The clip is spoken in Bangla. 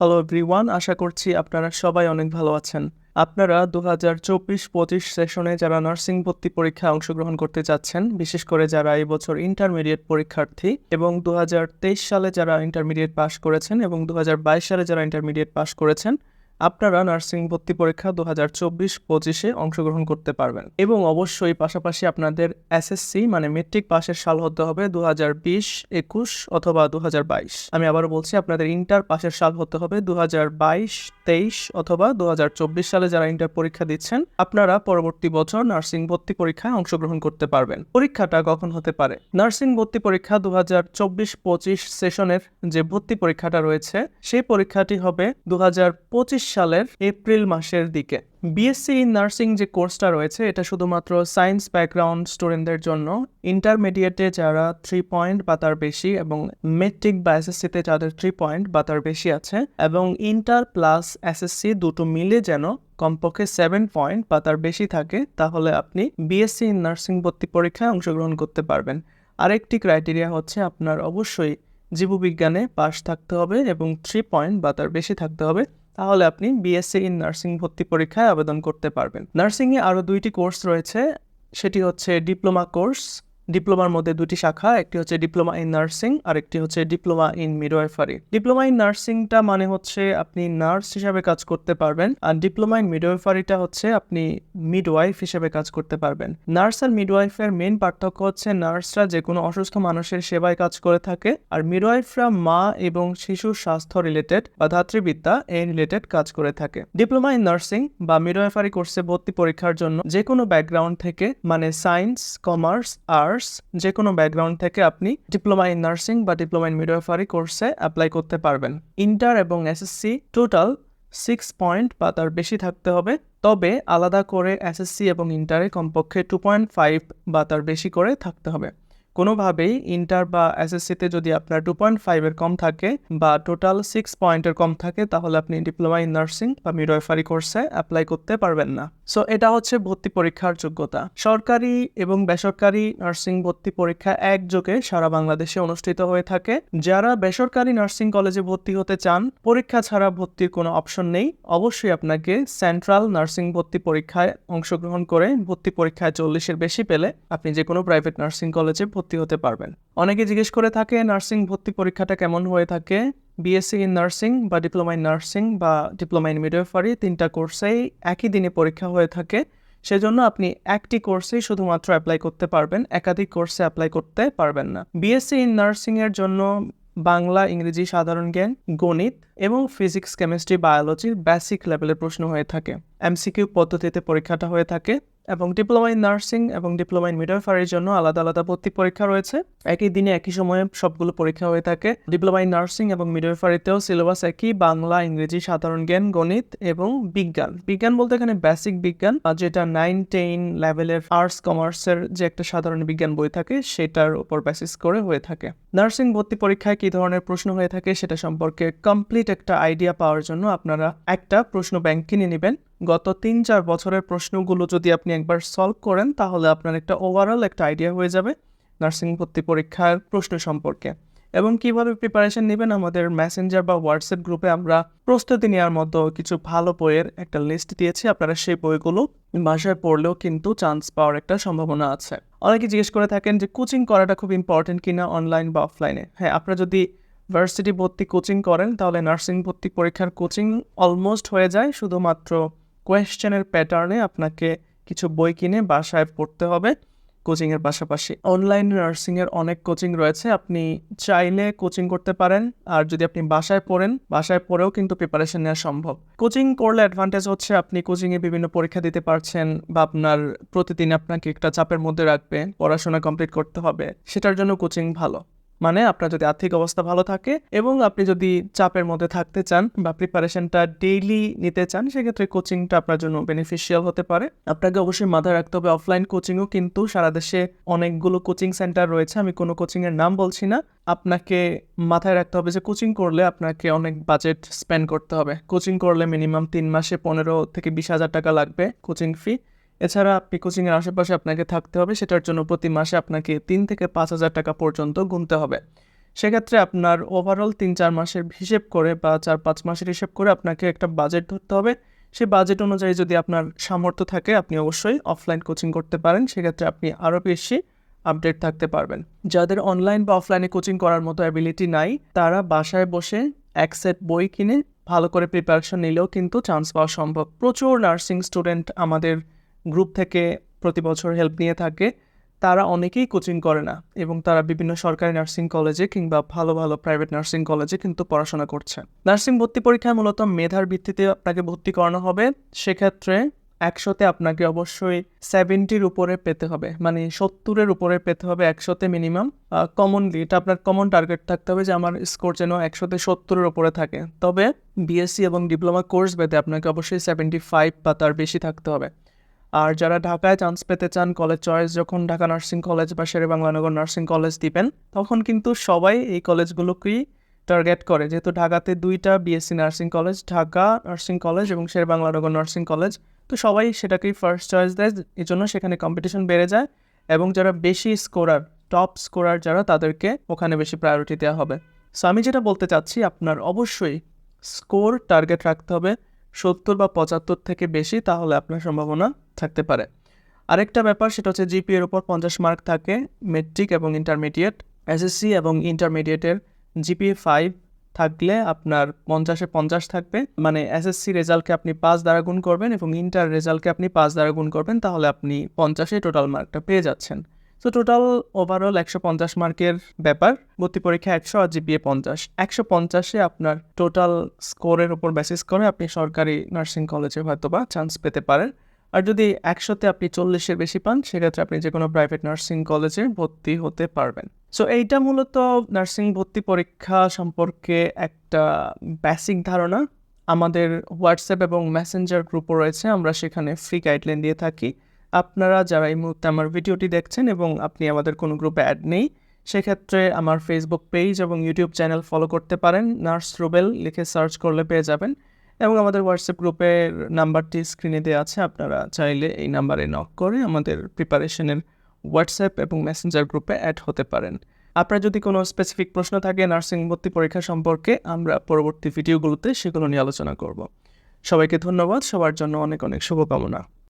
হ্যালো এভরিওয়ান আশা করছি আপনারা সবাই অনেক ভালো আছেন। আপনারা দু হাজার চব্বিশ পঁচিশ সেশনে যারা নার্সিং ভর্তি পরীক্ষায় অংশগ্রহণ করতে যাচ্ছেন, বিশেষ করে যারা এই বছর ইন্টারমিডিয়েট পরীক্ষার্থী এবং দু সালে যারা ইন্টারমিডিয়েট পাশ করেছেন এবং দু সালে যারা ইন্টারমিডিয়েট পাশ করেছেন আপনারা নার্সিং ভর্তি পরীক্ষা দু হাজার চব্বিশ পঁচিশে অংশগ্রহণ করতে পারবেন। এবং অবশ্যই পাশাপাশি আপনাদের এসএসসি মানে মেট্রিক পাশের সাল হতে হবে দু হাজার বিশ, একুশ অথবা দু হাজার বাইশ। আমি আবারও বলছি, আপনাদের ইন্টার পাশের সাল হতে হবে দু হাজার বাইশ, তেইশ অথবা দু হাজার চব্বিশ সালে যারা ইন্টার পরীক্ষা দিচ্ছেন, আপনারা পরবর্তী বছর নার্সিং ভর্তি পরীক্ষায় অংশগ্রহণ করতে পারবেন। পরীক্ষাটা কখন হতে পারে? নার্সিং ভর্তি পরীক্ষা দু হাজার চব্বিশ পঁচিশ সেশনের যে ভর্তি পরীক্ষাটা রয়েছে, সেই পরীক্ষাটি হবে দু হাজার পঁচিশ সালের এপ্রিল মাসের দিকে। বিএসসি ইন নার্সিং যে কোর্সটা রয়েছে, এটা শুধুমাত্র সায়েন্স ব্যাকগ্রাউন্ড স্টুডেন্টদের জন্য। ইন্টারমিডিয়েটে যারা থ্রি পয়েন্ট বা তার বেশি এবং মেট্রিক বা এসএসসিতে যাদের থ্রি পয়েন্ট বা তার বেশি আছে এবং ইন্টার প্লাস এসএসসি দুটো মিলে যেন কমপক্ষে সেভেন পয়েন্ট বা তার বেশি থাকে, তাহলে আপনি বিএসসি ইন নার্সিং ভর্তি পরীক্ষায় অংশগ্রহণ করতে পারবেন। আরেকটি ক্রাইটেরিয়া হচ্ছে আপনার অবশ্যই জীববিজ্ঞানে পাশ থাকতে হবে এবং থ্রি পয়েন্ট বা তার বেশি থাকতে হবে। তাহলে আপনি বিএসসি ইন নার্সিং ভর্তি পরীক্ষায় আবেদন করতে পারবেন। নার্সিংয়ে আরও দুইটি কোর্স রয়েছে, সেটি হচ্ছে ডিপ্লোমা কোর্স ডিপ্লোমার মধ্যে দুটি শাখা, একটি হচ্ছে ডিপ্লোমা ইন নার্সিং আর একটি হচ্ছে diploma in midwifery diploma in নার্সিংটা মানে হচ্ছে আপনি নার্স হিসাবে কাজ করতে পারবেন আর ডিপ্লোমা ইন মিডওয়াইফারিটা হচ্ছে আপনি মিডওয়াইফ হিসেবে কাজ করতে পারবেন। নার্স আর মিডওয়াইফের মেন পার্থক্য হচ্ছে নার্সরা যে কোনো অসুস্থ মানুষের সেবায় কাজ করে থাকে আর মিডওয়াইফরা মা এবং শিশুর স্বাস্থ্য রিলেটেড বা ধাত্রীবিদ্যা এই রিলেটেড কাজ করে থাকে। ডিপ্লোমা ইন নার্সিং বা মিডওয়াইফারি কোর্সে ভর্তি পরীক্ষার জন্য যে কোনো ব্যাকগ্রাউন্ড থেকে মানে সায়েন্স, কমার্স, আর্টস যে কোনো ব্যাকগ্রাউন্ড থেকে আপনি ডিপ্লোমা ইন নার্সিং বা ডিপ্লোমা ইন মিডওয়াইফারি কোর্সে অ্যাপ্লাই করতে পারবেন। ইন্টার এবং এসএসসি টোটাল সিক্স পয়েন্ট বা তার বেশি থাকতে হবে, তবে আলাদা করে এসএসসি এবং ইন্টারে কমপক্ষে টু পয়েন্ট ফাইভ বা তার বেশি করে থাকতে হবে। কোনোভাবেই ইন্টার বা এসএসসিতে যদি আপনার টু পয়েন্ট ফাইভের কম থাকে বা টোটাল সিক্স পয়েন্টের কম থাকে, তাহলে আপনি ডিপ্লোমা ইন নার্সিং বা মিডওয়াইফারি কোর্সে অ্যাপ্লাই করতে পারবেন না। সো এটা হচ্ছে ভর্তি পরীক্ষার যোগ্যতা। সরকারি এবং বেসরকারি নার্সিং ভর্তি পরীক্ষা একযোগে সারা বাংলাদেশে অনুষ্ঠিত হয়ে থাকে। যারা বেসরকারি নার্সিং কলেজে ভর্তি হতে চান, পরীক্ষা ছাড়া ভর্তির কোনো অপশন নেই। অবশ্যই আপনাকে সেন্ট্রাল নার্সিং ভর্তি পরীক্ষায় অংশগ্রহণ করে ভর্তি পরীক্ষায় চল্লিশের বেশি পেলে আপনি যে কোনো প্রাইভেট নার্সিং কলেজে ভর্তি হতে পারবেন। অনেকে জিজ্ঞেস করে থাকে নার্সিং ভর্তি পরীক্ষাটা কেমন হয়ে থাকে? বিএসসি ইন নার্সিং বা ডিপ্লোমা ইন নার্সিং বা ডিপ্লোমা ইন মিডওয়েফারি তিনটা কোর্সেই একই দিনে পরীক্ষা হয়ে থাকে। সেজন্য আপনি একটি কোর্সেই শুধুমাত্র অ্যাপ্লাই করতে পারবেন, একাধিক কোর্সে অ্যাপ্লাই করতে পারবেন না। বিএসসি ইন নার্সিংয়ের জন্য বাংলা, ইংরেজি সাধারণ জ্ঞান, গণিত এবং ফিজিক্স কেমিস্ট্রি বায়োলজির বেসিক লেভেলের প্রশ্ন হয়ে থাকে। এমসিকিউ পদ্ধতিতে পরীক্ষাটা হয়ে থাকে এবং ডিপ্লোমা ইন নার্সিং এবং ডিপ্লোমা ইন মিডওয়াইফারির জন্য আলাদা আলাদা ভর্তি পরীক্ষা রয়েছে। একই দিনে একই সময়ে সবগুলো পরীক্ষা হয়ে থাকে। ডিপ্লোমা ইন নার্সিং এবং মিডওয়াইফারিতেও সিলেবাস একই, বাংলা, ইংরেজি, সাধারণ জ্ঞান, গণিত এবং বিজ্ঞান। বিজ্ঞান বলতে এখানে বেসিক বিজ্ঞান যেটা নাইন টেন লেভেলের আর্টস কমার্সের যে একটা সাধারণ বিজ্ঞান বই থাকে, সেটার উপর বেসিস করে হয়ে থাকে। নার্সিং ভর্তি পরীক্ষায় কি ধরনের প্রশ্ন হয়ে থাকে, সেটা সম্পর্কে কমপ্লিট একটা আইডিয়া পাওয়ার জন্য আপনারা একটা প্রশ্ন ব্যাংক কিনে নেবেন। গত তিন চার বছরের প্রশ্নগুলো যদি আপনি একবার সলভ করেন, তাহলে আপনার একটা ওভারঅল একটা আইডিয়া হয়ে যাবে নার্সিং ভর্তি পরীক্ষার প্রশ্ন সম্পর্কে। এবং কীভাবে প্রিপারেশন নেবেন আমাদের মেসেঞ্জার বা হোয়াটসঅ্যাপ গ্রুপে আমরা প্রস্তুতি নেওয়ার মতো কিছু ভালো বইয়ের একটা লিস্ট দিয়েছি। আপনারা সেই বইগুলো বাসায় পড়লেও কিন্তু চান্স পাওয়ার একটা সম্ভাবনা আছে। অনেকে জিজ্ঞেস করে থাকেন যে কোচিং করাটা খুব ইম্পর্টেন্ট কিনা অনলাইন বা অফলাইনে হ্যাঁ আপনারা যদি ভার্সিটি ভর্তি কোচিং করেন, তাহলে নার্সিং ভর্তি পরীক্ষার কোচিং অলমোস্ট হয়ে যায়। শুধুমাত্র কোয়েশ্চেনের প্যাটার্নে আপনাকে কিছু বই কিনে বাসায় পড়তে হবে। কোচিংয়ের পাশাপাশি অনলাইন নার্সিংয়ের অনেক কোচিং রয়েছে। আপনি চাইলে কোচিং করতে পারেন। আর যদি আপনি বাসায় পড়েন, বাসায় পড়েও কিন্তু প্রিপারেশন নেওয়া সম্ভব। কোচিং করলে অ্যাডভান্টেজ হচ্ছে আপনি কোচিংয়ে বিভিন্ন পরীক্ষা দিতে পারছেন বা আপনার প্রতিদিন আপনাকে একটা চাপের মধ্যে রাখবে, পড়াশোনা কমপ্লিট করতে হবে। সেটার জন্য কোচিং ভালো। মানে আপনার যদি আর্থিক অবস্থা ভালো থাকে এবং আপনি যদি চাপের মধ্যে থাকতে চান বা প্রিপারেশনটা ডেইলি নিতে চান, সেক্ষেত্রে কোচিংটা আপনার জন্য বেনিফিশিয়াল হতে পারে। আপনাকে অবশ্যই মাথায় রাখতে হবে অফলাইন কোচিংও কিন্তু সারা দেশে অনেকগুলো কোচিং সেন্টার রয়েছে। আমি কোনো কোচিংয়ের নাম বলছি না। আপনাকে মাথায় রাখতে হবে যে কোচিং করলে আপনাকে অনেক বাজেট স্পেন্ড করতে হবে। কোচিং করলে মিনিমাম তিন মাসে পনেরো থেকে বিশ হাজার টাকা লাগবে কোচিং ফি এছাড়া আপনি কোচিংয়ের আশেপাশে আপনাকে থাকতে হবে, সেটার জন্য প্রতি মাসে আপনাকে তিন থেকে পাঁচ হাজার টাকা পর্যন্ত গুনতে হবে। সেক্ষেত্রে আপনার ওভারঅল তিন চার মাসের হিসেব করে বা চার পাঁচ মাসের হিসেব করে আপনাকে একটা বাজেট ধরতে হবে। সেই বাজেট অনুযায়ী যদি আপনার সামর্থ্য থাকে, আপনি অবশ্যই অফলাইন কোচিং করতে পারেন। সেক্ষেত্রে আপনি আরও বেশি আপডেট থাকতে পারবেন। যাদের অনলাইন বা অফলাইনে কোচিং করার মতো অ্যাবিলিটি নাই, তারা বাসায় বসে এক সেট বই কিনে ভালো করে প্রিপারেশন নিলেও কিন্তু চান্স পাওয়া সম্ভব। প্রচুর নার্সিং স্টুডেন্ট আমাদের গ্রুপ থেকে প্রতি বছর হেল্প নিয়ে থাকে, তারা অনেকেই কোচিং করে না এবং তারা বিভিন্ন সরকারি নার্সিং কলেজে কিংবা ভালো ভালো প্রাইভেট নার্সিং কলেজে কিন্তু পড়াশোনা করছে। নার্সিং ভর্তি পরীক্ষায় মূলত মেধার ভিত্তিতে আপনাকে ভর্তি করানো হবে, সেক্ষেত্রে একশোতে আপনাকে অবশ্যই সেভেন্টির উপরে পেতে হবে মানে সত্তরের উপরে পেতে হবে একশোতে মিনিমাম। কমনলি এটা আপনার কমন টার্গেট থাকতে হবে যে আমার স্কোর যেন একশোতে সত্তরের উপরে থাকে। তবে বিএসসি এবং ডিপ্লোমা কোর্স বেদে আপনাকে অবশ্যই সেভেন্টি ফাইভ বা তার বেশি থাকতে হবে। আর যারা ঢাকায় চান্স পেতে চান কলেজ চয়েস যখন ঢাকা নার্সিং কলেজ বা শেরে বাংলানগর নার্সিং কলেজ দিবেন, তখন কিন্তু সবাই এই কলেজগুলোকেই টার্গেট করে। যেহেতু ঢাকাতে দুইটা BSc nursing college Dhaka nursing college এবং শের বাংলানগর নার্সিং কলেজ তো সবাই সেটাকেই ফার্স্ট চয়েস দেয়। এই জন্য সেখানে কম্পিটিশন বেড়ে যায় এবং যারা বেশি স্কোরার টপ স্কোরার যারা, তাদেরকে ওখানে বেশি প্রায়োরিটি দেওয়া হবে। সো আমি যেটা বলতে চাচ্ছি, আপনার অবশ্যই স্কোর টার্গেট রাখতে হবে। সত্তর বা পঁচাত্তর থেকে বেশি, তাহলে আপনার সম্ভাবনা থাকতে পারে। আরেকটা ব্যাপার সেটা হচ্ছে জিপিএর উপর পঞ্চাশ মার্ক থাকে মেট্রিক এবং ইন্টারমিডিয়েট এসএসসি এবং ইন্টারমিডিয়েটের জিপিএ ফাইভ থাকলে আপনার পঞ্চাশে পঞ্চাশ থাকবে। মানে এসএসসি রেজাল্টকে আপনি পাঁচ দ্বারা গুণ করবেন এবং ইন্টার রেজাল্টকে আপনি পাঁচ দ্বারা গুণ করবেন, তাহলে আপনি পঞ্চাশে টোটাল মার্কটা পেয়ে যাচ্ছেন। তো টোটাল ওভারঅল একশো পঞ্চাশ মার্কের ব্যাপার, ভর্তি পরীক্ষা একশো আর জিপিএ পঞ্চাশ। একশো পঞ্চাশে আপনার টোটাল স্কোরের উপর বেসিস করে আপনি সরকারি নার্সিং কলেজে হয়তো বা চান্স পেতে পারেন। আর যদি একশোতে আপনি চল্লিশের বেশি পান, সেক্ষেত্রে আপনি যে কোনো প্রাইভেট নার্সিং কলেজে ভর্তি হতে পারবেন। সো এইটা মূলত নার্সিং ভর্তি পরীক্ষা সম্পর্কে একটা বেসিক ধারণা। আমাদের হোয়াটসঅ্যাপ এবং মেসেঞ্জার গ্রুপও রয়েছে, আমরা সেখানে ফ্রি গাইডলাইন দিয়ে থাকি। আপনারা যারা এই মুহূর্তে আমার ভিডিওটি দেখছেন এবং আপনি আমাদের কোনো গ্রুপে অ্যাড নেই, সেক্ষেত্রে আমার ফেসবুক পেজ এবং ইউটিউব চ্যানেল ফলো করতে পারেন। নার্স রুবেল লিখে সার্চ করলে পেয়ে যাবেন। এবং আমাদের হোয়াটসঅ্যাপ গ্রুপের নাম্বারটি স্ক্রিনে দেওয়া আছে, আপনারা চাইলে এই নাম্বারে নক করে আমাদের প্রিপারেশনের হোয়াটসঅ্যাপ এবং মেসেঞ্জার গ্রুপে অ্যাড হতে পারেন। আপনার যদি কোনো স্পেসিফিক প্রশ্ন থাকে নার্সিং ভর্তি পরীক্ষা সম্পর্কে, আমরা পরবর্তী ভিডিওগুলোতে সেগুলো নিয়ে আলোচনা করব। সবাইকে ধন্যবাদ, সবার জন্য অনেক অনেক শুভকামনা।